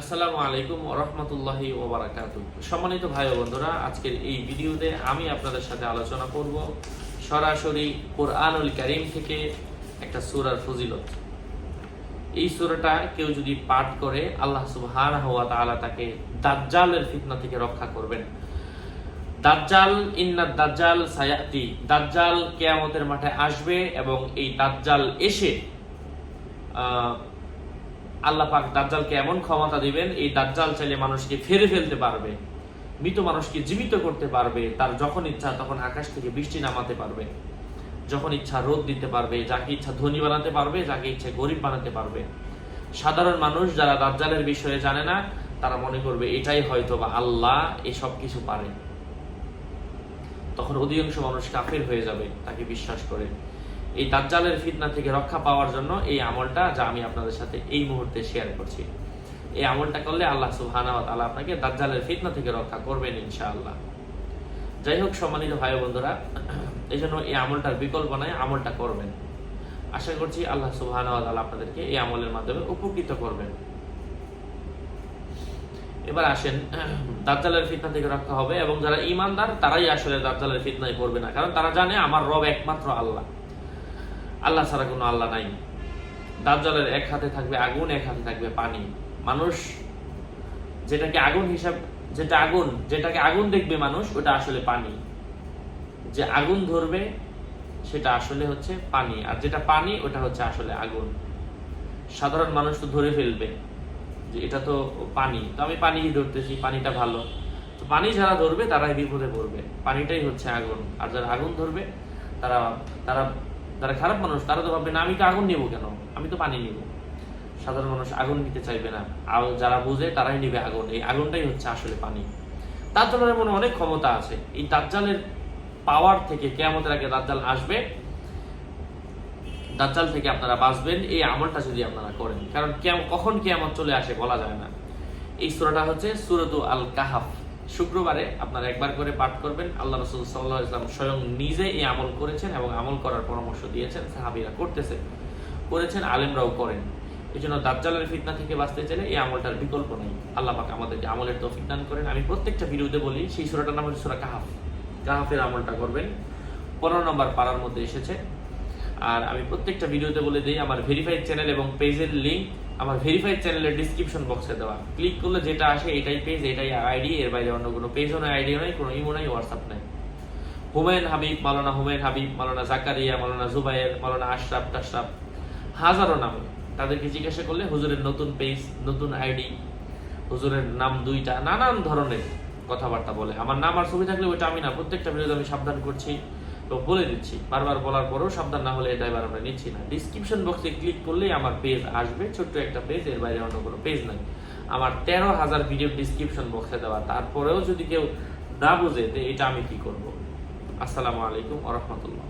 আসসালামু আলাইকুম রহমতুল্লাহি ওবরাকাত সম্মানিত ভাই বন্ধুরা, আজকের এই ভিডিওতে আমি আপনাদের সাথে আলোচনা করব সরাসরি কোরআনুল কারিম থেকে একটা সূরার ফজিলত। এই সূরাটা কেউ যদি পাঠ করে, আল্লাহ সুবহানাহু ওয়া তাআলা তাকে দাজ্জালের ফিতনা থেকে রক্ষা করবেন। দাজ্জাল, ইন্না দাজ্জাল সায়াতি। দাজ্জাল কেয়ামতের মাঠে আসবে এবং এই দাজ্জাল এসে আল্লাহ পাক দাজ্জালকে এমন ক্ষমতা দিবেন, এই দাজ্জাল চাইলে মানুষকে ফেরে ফেলতে পারবে, মৃত মানুষকে জীবিত করতে পারবে, তার যখন ইচ্ছা তখন আকাশ থেকে বৃষ্টি নামাতে পারবে, যখন ইচ্ছা রোদ দিতে পারবে, যাকে ইচ্ছা ধনী বানাতে পারবে, যাকে ইচ্ছা গরিব বানাতে পারবে। সাধারণ মানুষ যারা দাজ্জালের বিষয়ে জানে না, তারা মনে করবে এটাই হয়তো বা আল্লাহ এসব কিছু পারে। তখন অধিকাংশ মানুষ কাফের হয়ে যাবে, তাকে বিশ্বাস করে। এই দাজ্জালের ফিতনা থেকে রক্ষা পাওয়ার জন্য এই আমলটা যা আমি আপনাদের সাথে এই মুহূর্তে শেয়ার করছি। এই আমলটা করলে আল্লাহ সুবহানাহু ওয়া তাআলা আপনাকে দাজ্জালের ফিতনা থেকে রক্ষা করবেন ইনশাআল্লাহ। যাই হোক, সম্মানিত ভাই বন্ধুরা এই জন্য এই আমলটার বিকল্প নাই, আমলটা করবেন। আশা করছি আল্লাহ সুবহানাহু ওয়া তাআলা আপনাদেরকে এই আমলের মাধ্যমে উপকৃত করবেন। এবার আসেন, দাজ্জালের ফিতনা থেকে রক্ষা হবে এবং যারা ইমানদার তারাই আসলে দাজ্জালের ফিতনায় পড়বে না। কারণ তারা জানে, আমার রব একমাত্র আল্লাহ। আল্লাহ ছাড়া কোনো আল্লাহ নাই। দাজ্জালের এক হাতে থাকবে আগুন, এক হাতে থাকবে পানি। মানুষ যেটাকে আগুন হিসাব যেটা আগুন, যেটাকে আগুন দেখবে মানুষ, ওটা আসলে পানি। যে আগুন ধরবে, সেটা আসলে হচ্ছে পানি। আর যেটা পানি, ওটা হচ্ছে আসলে আগুন। সাধারণ মানুষ তো ধরে ফেলবে যে এটা তো পানি। তো আমি পানি ধরতেছি, পানিটা ভালো। তো পানি যারা ধরবে, তারাই বিপদে পড়বে। পানিটাই হচ্ছে আগুন। আর যারা আগুন ধরবে, তারা তারা যারা খারাপ মানুষ, তারা তো ভাববে, না, আমি তো আগুন নেব কেন? আমি তো পানি নিব। সাধারণ মানুষ আগুন নিতে চাইবে না। আর যারা বুঝে, তারাই নিবে আগুন। এই আগুনটাই হচ্ছে আসলে পানি। তার জন্য মনে অনেক ক্ষমতা আছে। এই দাজ্জালের পাওয়ার থেকে কেয়ামতের আগে দাজ্জাল আসবে। দাজ্জাল থেকে আপনারা বাঁচবেন। এই আমলটা যদি আপনারা করেন। কারণ কখন কেয়ামত চলে আসে বলা যায় না। এই সূরাটা হচ্ছে সুরতু আল কাহাফ শুক্রবারে আপনারা একবার করে পাঠ করবেন। আল্লাহ রসুল সাল্লাহ ইসলাম স্বয়ং নিজে এই আমল করেছেন এবং আমল করার পরামর্শ দিয়েছেন, সাহাবিরা করতেছে। করেছেন, আলেমরাও করেন। এই জন্য দাজ্জালের ফিতনা থেকে বাঁচতে চাইলে এই আমলটার বিকল্প নেই। আল্লাহ পাক আমাদেরকে আমলের তৌফিক দান করেন। আমি প্রত্যেকটা ভিডিওতে বলি, সেই সুরাটার নাম হচ্ছে সুরা কাহাফ। কাহাফের আমলটা করবেন। পনেরো নম্বর পাড়ার মধ্যে এসেছে আর আমি প্রত্যেকটা ভিডিওতে বলে দিই, আমার ভেরিফাইড চ্যানেল এবং পেজের লিংক আমার ভেরিফাইড চ্যানেলের ডিসক্রিপশন বক্সে দেওয়া। ক্লিক করলে যেটা আসে এটাই পেজ এটাই আইডি এর বাইরে অন্য কোনো পেজও নয় আইডিও নয় কোনো ইমো নাই হোয়াটসঅ্যাপ নাই। হুমায়ুন হাবিব মালানা হুমায়ুন হাবিব মালানা জাকারিয়া মালানা জুবাইর মালানা আশরাফ টাশরাফ হাজারো নাম। তাদেরকে জিজ্ঞাসা করলে হুজুরের নতুন পেজ নতুন আইডি হুজুরের নাম দুইটা, নানান ধরনের কথাবার্তা বলে। আমার নাম আর ছবি থাকলে ওইটা আমি না, প্রত্যেকটা ভিডিওতে আমি সাবধান করছি। তো বলে দিচ্ছি, বারবার বলার পরেও সাবধান না হলে এটা এবার আমরা নিচ্ছি না। ডিসক্রিপশন বক্সে ক্লিক করলেই আমার পেজ আসবে, ছোট্ট একটা পেজ এর বাইরে অন্য কোনো পেজ নাই। আমার তেরো হাজার ভিডিও ডিসক্রিপশন বক্সে দেওয়া। তারপরেও যদি কেউ না বোঝে এটা আমি কি করব? আসসালামু আলাইকুম আ রহমতুল্লাহ।